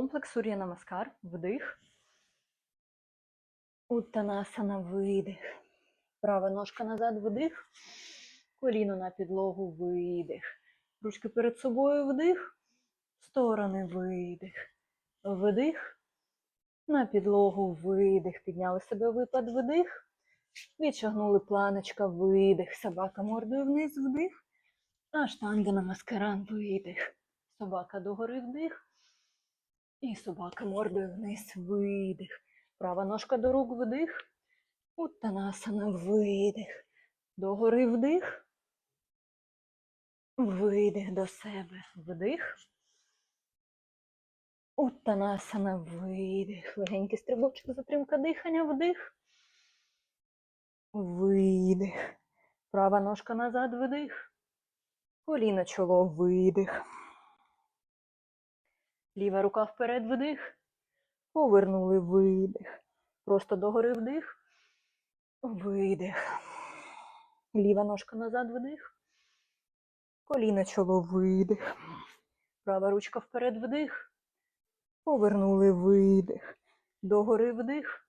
Комплекс Сур'я Намаскар. Вдих. Уттанасана. Видих. Права ножка назад. Вдих. Коліно на підлогу. Видих. Ручки перед собою. Вдих. Сторони. Видих. Вдих. На підлогу. Видих. Підняли себе випад. Вдих. Відчагнули планочка. Видих. Собака мордою вниз. Вдих. Аштанга намаскаран. Видих. Собака догори вдих. І собака мордою вниз. Видих. Права ножка до рук вдих. Уттанасана. Видих. Догори вдих. Видих до себе. Вдих. Уттанасана. Видих. Легенький стрибочок, затримка дихання. Вдих. Видих. Права ножка назад. Вдих. Коліно чоло. Видих. Ліва рука вперед. Вдих. Повернули видих. Просто догори вдих. Видих. Ліва ножка назад вдих. Коліно чоло видих. Права ручка вперед вдих. Повернули видих. Догори вдих.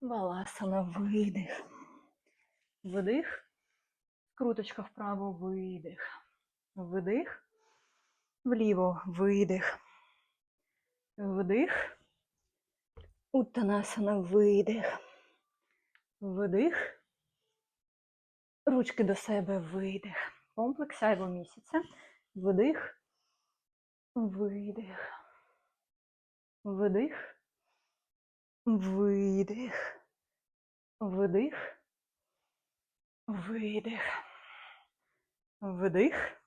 Валасана видих. Вдих. Круточка вправо видих. Вдих. Вліво видих. Вдих. Уттанасана видих. Вдих. Ручки до себе видих. Комплекс сяйво місяця. Вдих. Видих. Вдих. Видих. Вдих. Видих. Вдих.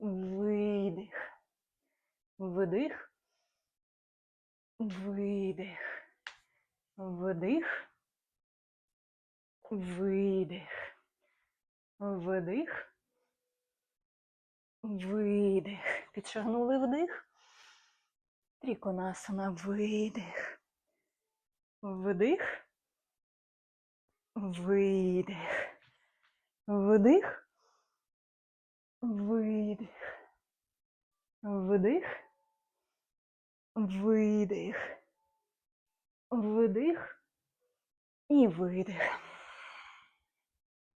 Видих. Вдих. Видих. Вдих. Видих. Вдих. Видих. Підшагнули вдих. Тріконасана. Видих. Вдих. Видих. Вдих. Видих. Вдих. Видих. Видих і видих.